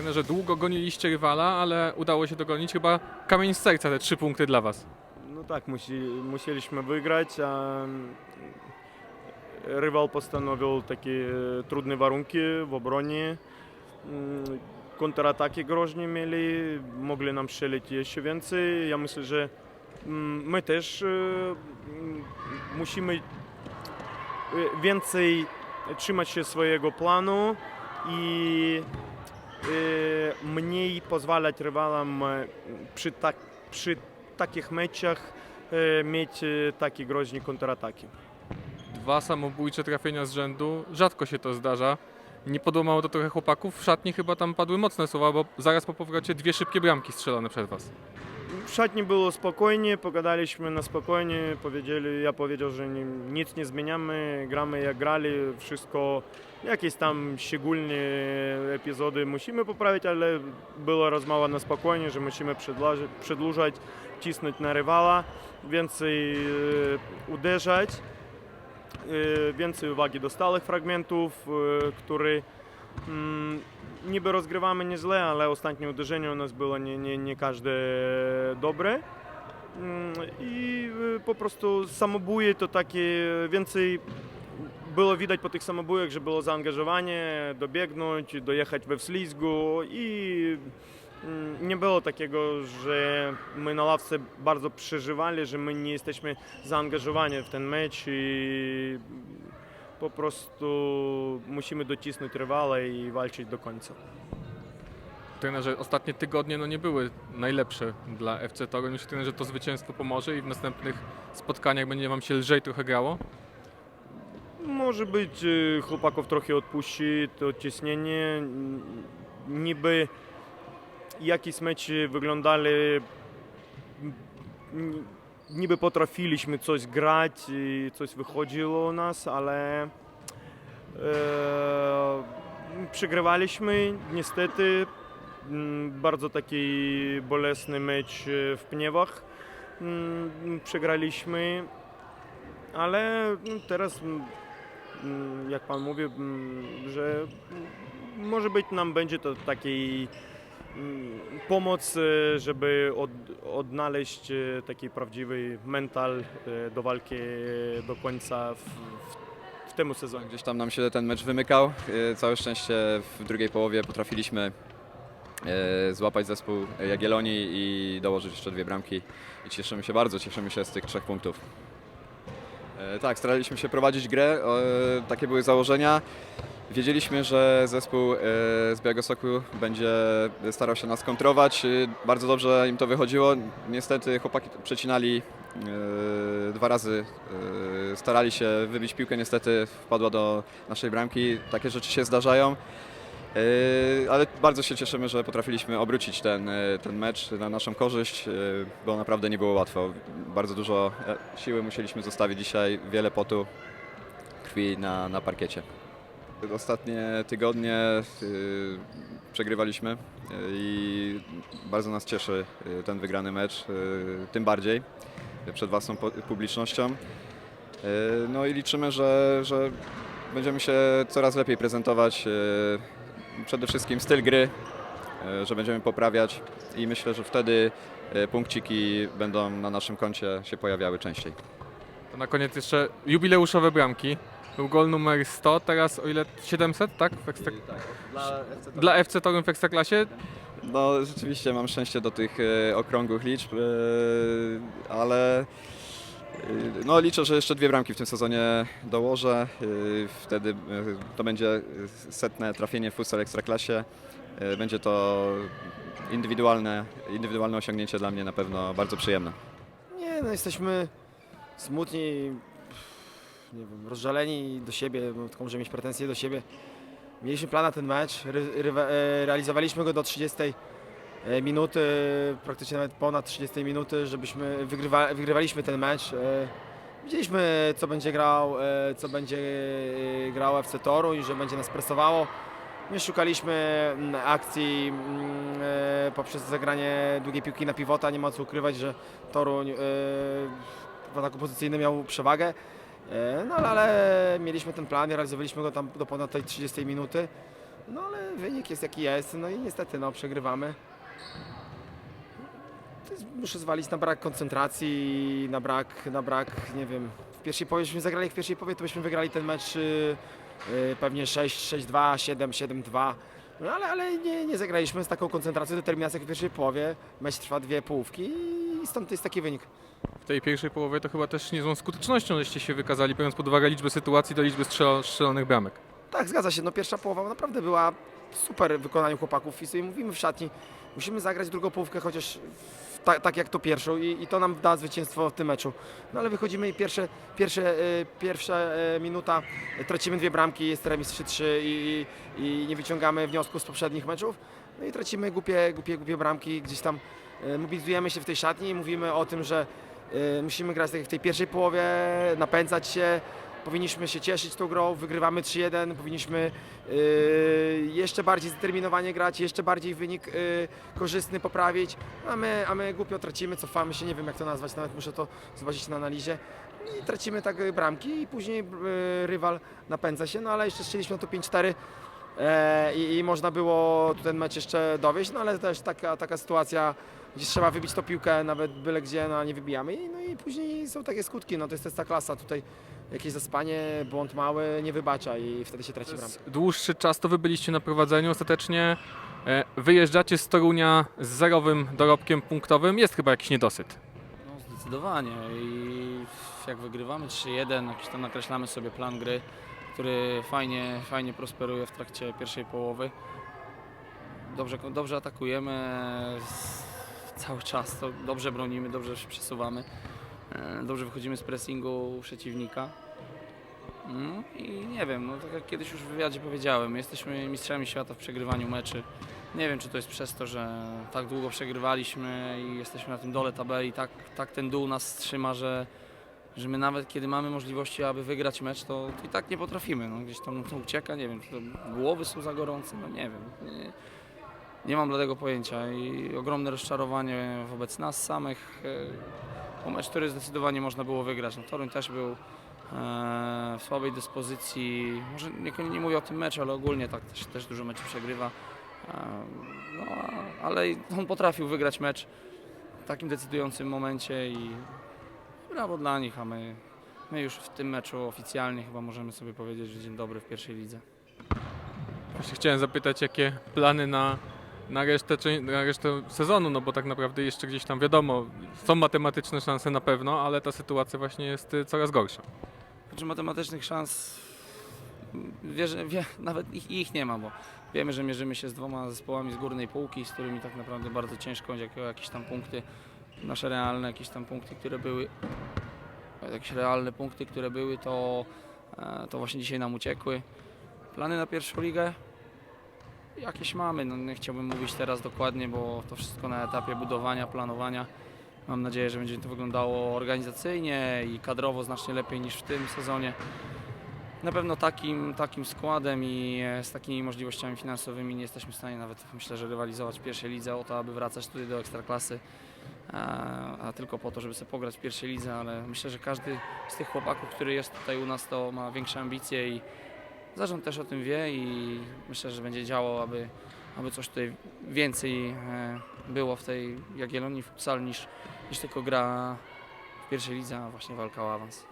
Trenerze, długo goniliście rywala, ale udało się dogonić. Chyba kamień z serca te trzy punkty dla Was. No tak, musi, musieliśmy wygrać, a mm, rywal postanowił takie e, trudne warunki w obronie. Mm, Kontrataki groźnie mieli, mogli nam strzelić jeszcze więcej. Ja myślę, że mm, my też e, musimy e, więcej trzymać się swojego planu i mniej pozwalać rywalom e, przy, tak, przy takich meczach e, mieć e, takie groźne kontrataki. Dwa samobójcze trafienia z rzędu. Rzadko się to zdarza. Nie podłamało to trochę chłopaków. W szatni chyba tam padły mocne słowa, bo zaraz po powrocie dwie szybkie bramki strzelone przez Was. W szatni było spokojnie, pogadaliśmy na spokojnie, powiedzieli, ja powiedział, że nic nie zmieniamy, gramy jak grali, wszystko, jakieś tam szczególne epizody musimy poprawić, ale była rozmowa na spokojnie, że musimy przedłużać, cisnąć na rywala, więcej e, uderzać, e, więcej uwagi do stałych fragmentów, e, które mm, niby rozgrywamy nieźle, ale ostatnie uderzenie u nas było nie, nie, nie każde dobre. I po prostu samobóje to takie więcej było widać po tych samobójach, że było zaangażowanie, dobiegnąć, dojechać we wslizgu i nie było takiego, że my na ławce bardzo przeżywali, że my nie jesteśmy zaangażowani w ten mecz i po prostu musimy docisnąć rywala i walczyć do końca. Trenerze, ostatnie tygodnie no nie były najlepsze dla FC Toruń. Myślę, trenerze, że to zwycięstwo pomoże i w następnych spotkaniach będzie Wam się lżej trochę grało. Może być e, chłopaków trochę odpuści to ciśnienie. Niby jakieś mecze wyglądali, niby potrafiliśmy coś grać i coś wychodziło u nas, ale e, przegrywaliśmy niestety. Mm, Bardzo taki bolesny mecz e, w Pniewach. Mm, Przegraliśmy, ale teraz mm, Mm, jak pan mówi, że może być nam będzie to taki mm, pomoc, e, żeby od, odnaleźć e, taki prawdziwy mental e, do walki do końca w, w, w tym sezonie. Gdzieś tam nam się ten mecz wymykał. Całe szczęście w drugiej połowie potrafiliśmy złapać zespół Jagiellonii i dołożyć jeszcze dwie bramki. I cieszymy się bardzo, cieszymy się z tych trzech punktów. Tak, staraliśmy się prowadzić grę, takie były założenia. Wiedzieliśmy, że zespół e, z Białegostoku będzie starał się nas kontrować. E, Bardzo dobrze im to wychodziło. Niestety chłopaki przecinali e, dwa razy, starali się wybić piłkę, niestety wpadła do naszej bramki. Takie rzeczy się zdarzają. Ale bardzo się cieszymy, że potrafiliśmy obrócić ten, ten mecz na naszą korzyść, bo naprawdę nie było łatwo. Bardzo dużo siły musieliśmy zostawić dzisiaj, wiele potu, krwi na, na parkiecie. Ostatnie tygodnie y, przegrywaliśmy y, i bardzo nas cieszy y, ten wygrany mecz, tym bardziej przed własną publicznością. No i liczymy, że, że będziemy się coraz lepiej prezentować. Przede wszystkim styl gry, że będziemy poprawiać i myślę, że wtedy punkciki będą na naszym koncie się pojawiały częściej. To na koniec jeszcze jubileuszowe bramki. Był gol numer 100, teraz o ile 700, tak? W ekstra... Dla FC Toruń w Ekstraklasie. No rzeczywiście mam szczęście do tych e, okrągłych liczb, e, ale e, no, liczę, że jeszcze dwie bramki w tym sezonie dołożę. E, wtedy e, to będzie setne trafienie w futsal Ekstraklasie. E, będzie to indywidualne, indywidualne osiągnięcie dla mnie na pewno bardzo przyjemne. Nie, no jesteśmy smutni, nie wiem, rozżaleni do siebie, tylko możemy mieć pretensje do siebie. Mieliśmy plan na ten mecz, e, realizowaliśmy go do 30 e, minuty, praktycznie nawet ponad 30 minuty, żebyśmy wygrywa, wygrywaliśmy ten mecz. E, Widzieliśmy, co będzie grał, co będzie grał FC Toruń, że będzie nas presowało. My szukaliśmy mm, akcji mm, poprzez zagranie długiej piłki na pivota. Nie ma co ukrywać, że Toruń e, w ataku pozycyjnym miał przewagę. E, No ale, mieliśmy ten plan i realizowaliśmy go tam do ponad tej 30 minuty. No ale wynik jest jaki jest, no i niestety no, przegrywamy. Muszę zwalić na brak koncentracji, na brak, na brak, nie wiem. W pierwszej połowie, byśmy zagrali w pierwszej połowie, to byśmy wygrali ten mecz y, y, pewnie 6-6-2, 7-7-2. No ale, ale nie, nie zagraliśmy z taką koncentracją, determinacją jak w pierwszej połowie. Mecz trwa dwie połówki i stąd jest taki wynik. W tej pierwszej połowie to chyba też niezłą skutecznością żeście się wykazali, biorąc pod uwagę liczbę sytuacji do liczby strzelo- strzelonych bramek. Tak, zgadza się. No pierwsza połowa naprawdę była super w wykonaniu chłopaków i sobie mówimy w szatni, musimy zagrać drugą połówkę chociaż ta, tak jak to pierwszą i, i to nam da zwycięstwo w tym meczu. No ale wychodzimy i pierwsze, pierwsze, e, pierwsza e, minuta, e, tracimy dwie bramki, jest remis 3-3 i, i nie wyciągamy wniosków z poprzednich meczów. No i tracimy głupie, głupie, głupie bramki, gdzieś tam e, mobilizujemy się w tej szatni i mówimy o tym, że musimy grać tak w tej pierwszej połowie, napędzać się, powinniśmy się cieszyć tą grą, wygrywamy 3-1, powinniśmy yy, jeszcze bardziej zdeterminowanie grać, jeszcze bardziej wynik yy, korzystny poprawić, a my, a my głupio tracimy, cofamy się, nie wiem jak to nazwać, nawet muszę to zobaczyć na analizie. I tracimy tak bramki i później rywal napędza się, no ale jeszcze strzeliśmy to 5-4 e, i, można było ten mecz jeszcze dowieść, no ale też taka, taka sytuacja, gdzie trzeba wybić tą piłkę nawet byle gdzie, no a nie wybijamy i, no i później są takie skutki, no to jest, to jest ta klasa tutaj jakieś zaspanie, błąd mały nie wybacza i wtedy się traci bramkę. Dłuższy czas to wy byliście na prowadzeniu, ostatecznie e, wyjeżdżacie z Torunia z zerowym dorobkiem punktowym, jest chyba jakiś niedosyt. No zdecydowanie i jak wygrywamy 3-1, jakiś tam nakreślamy sobie plan gry, który fajnie, fajnie prosperuje w trakcie pierwszej połowy. Dobrze, dobrze atakujemy cały czas, to dobrze bronimy, dobrze się przesuwamy, e, dobrze wychodzimy z pressingu przeciwnika. No i nie wiem, no tak jak kiedyś już w wywiadzie powiedziałem, jesteśmy mistrzami świata w przegrywaniu meczy. Nie wiem, czy to jest przez to, że tak długo przegrywaliśmy i jesteśmy na tym dole tabeli, tak, tak ten dół nas trzyma, że, że my nawet kiedy mamy możliwości, aby wygrać mecz, to, to i tak nie potrafimy. No, gdzieś tam to ucieka, nie wiem, czy to głowy są za gorące, no nie wiem. Nie, nie mam bladego pojęcia i ogromne rozczarowanie wobec nas samych. e, Bo mecz, który zdecydowanie można było wygrać. No, Toruń też był e, w słabej dyspozycji. Może nie, nie mówię o tym meczu, ale ogólnie tak też, też dużo meczów przegrywa. E, No, ale on potrafił wygrać mecz w takim decydującym momencie i brawo dla nich, a my, my już w tym meczu oficjalnie chyba możemy sobie powiedzieć, że dzień dobry w pierwszej lidze. Chciałem zapytać, jakie plany na, na, resztę, na resztę sezonu, no bo tak naprawdę jeszcze gdzieś tam wiadomo, są matematyczne szanse na pewno, ale ta sytuacja właśnie jest y, coraz gorsza. Znaczy matematycznych szans wierzę, wie, nawet ich, ich nie ma, bo wiemy, że mierzymy się z dwoma zespołami z górnej półki, z którymi tak naprawdę bardzo ciężko jak, jakieś tam punkty, nasze realne jakieś tam punkty, które były, jakieś realne punkty, które były, to, e, to właśnie dzisiaj nam uciekły. Plany na pierwszą ligę? Jakieś mamy, no nie chciałbym mówić teraz dokładnie, bo to wszystko na etapie budowania, planowania. Mam nadzieję, że będzie to wyglądało organizacyjnie i kadrowo znacznie lepiej niż w tym sezonie. Na pewno takim, takim składem i e, z takimi możliwościami finansowymi nie jesteśmy w stanie nawet, myślę, że rywalizować w pierwszej lidze o to, aby wracać tutaj do Ekstraklasy, a, a tylko po to, żeby sobie pograć w pierwszej lidze, ale myślę, że każdy z tych chłopaków, który jest tutaj u nas, to ma większe ambicje i zarząd też o tym wie i myślę, że będzie działał, aby, aby coś tutaj więcej e, było w tej Jagiellonii futsal niż, niż tylko gra w pierwszej lidze, a właśnie walka o awans.